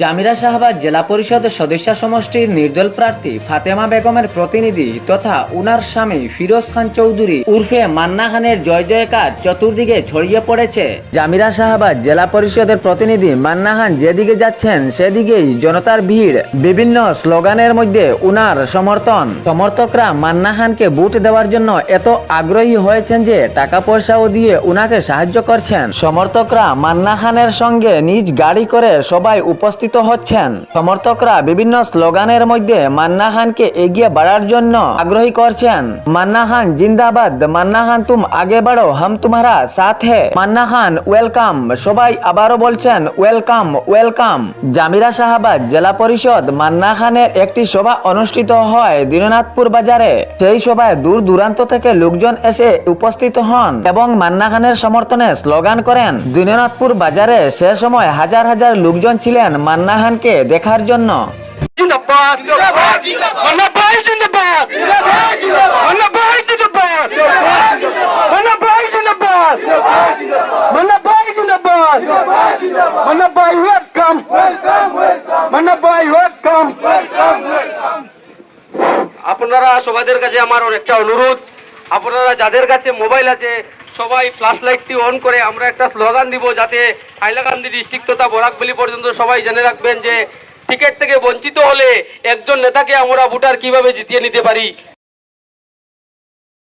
জামিরা শাহবাজ জেলা পরিষদের সদস্য সমষ্টির নির্দল প্রার্থী ফাতেমা বেগমের প্রতিনিধি তথা উনার স্বামী ফিরোজ খান চৌধুরী উর্ফে মান্না খানের জয় জয়কার চতুর্দিকে ছড়িয়ে পড়েছে। জামিরা শাহবাজ জেলা পরিষদের প্রতিনিধি মান্না খান যেদিকে যাচ্ছেন সেদিকেই জনতার ভিড়। বিভিন্ন স্লোগানের মধ্যে উনার সমর্থন। সমর্থকরা মান্না খানকে ভোট দেওয়ার জন্য এত আগ্রহী হয়েছেন যে টাকা পয়সাও দিয়ে উনাকে সাহায্য করছেন। সমর্থকরা মান্না খানের সঙ্গে নিজ গাড়ি করে সবাই উপস্থিত হচ্ছেন। সমর্থকরা বিভিন্ন স্লোগানের মধ্যে মান্না খানকে এগিয়ে বাড়ার জন্য আগ্রহী করছেন। মান্না খান জিন্দাবাদ, মান্না খান তুম আগে বাড়ো, হাম তোমারা সাথ মান্না খান, ওয়েলকাম। সবাই আবারও বলছেন, ওয়েলকাম ওয়েলকাম। জামিরা শাহবাজ জেলা পরিষদ মান্না খানের একটি সভা অনুষ্ঠিত হয় দীননাথপুর বাজারে। সেই সভায় দূর দূরান্ত থেকে লোকজন এসে উপস্থিত হন এবং মান্না খানের সমর্থনে স্লোগান করেন। দীননাথপুর বাজারে সে সময় হাজার হাজার লোকজন ছিলেন মান্না খানকে দেখার জন্য। আপনারা সবাইদের কাছে আমার একটা অনুরোধ। আপনারা যাদের কাছে মোবাইল আছে সবাই ফ্ল্যাশ লাইটটি অন করে আমরা একটা স্লোগান দিব যাতে হাইলাকান্দি ডিস্ট্রিক্ট তথা বরাকবেলি পর্যন্ত সবাই জেনে রাখবেন যে টিকিট থেকে বঞ্চিত হলে একজন নেতাকে আমরা ভোটার কীভাবে জিতিয়ে নিতে পারি?